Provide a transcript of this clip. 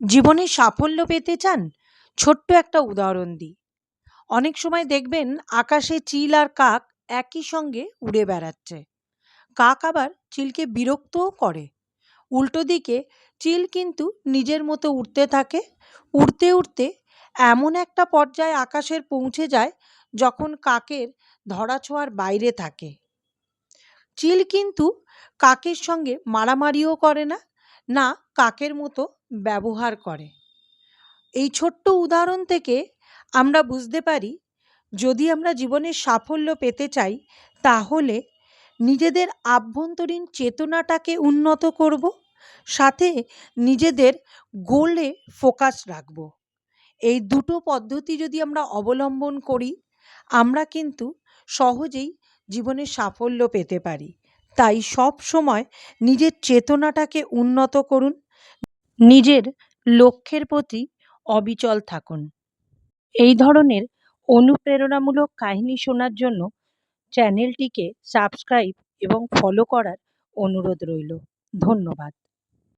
জীবনে সাফল্য পেতে চান? ছোট্ট একটা উদাহরণ দিই। অনেক সময় দেখবেন আকাশে চিল আর কাক একই সঙ্গে উড়ে বেড়াচ্ছে। কাক আবার চিলকে বিরক্তও করে। উল্টো দিকে, চিল কিন্তু নিজের মতো উড়তে থাকে। উড়তে উড়তে এমন একটা পর্যায়ে আকাশের পৌঁছে যায় যখন কাকের ধরাছোঁয়ার বাইরে থাকে। চিল কিন্তু কাকের সঙ্গে মারামারিও করে না না কাকের মতো ব্যবহার করে। এই ছোট্ট উদাহরণ থেকে আমরা বুঝতে পারি, যদি আমরা জীবনে সাফল্য পেতে চাই, তাহলে নিজেদের আভ্যন্তরীণ চেতনাটাকে উন্নত করব, সাথে নিজেদের গোলে ফোকাস রাখব। এই দুটো পদ্ধতি যদি আমরা অবলম্বন করি, আমরা কিন্তু সহজেই জীবনে সাফল্য পেতে পারি। তাই সব সময় নিজের চেতনাটাকে উন্নত করুন। নিজের লক্ষ্যের প্রতি অবিচল থাকুন। এই ধরনের অনুপ্রেরণামূলক কাহিনী শোনার জন্য চ্যানেলটিকে সাবস্ক্রাইব এবং ফলো করার অনুরোধ রইল। ধন্যবাদ।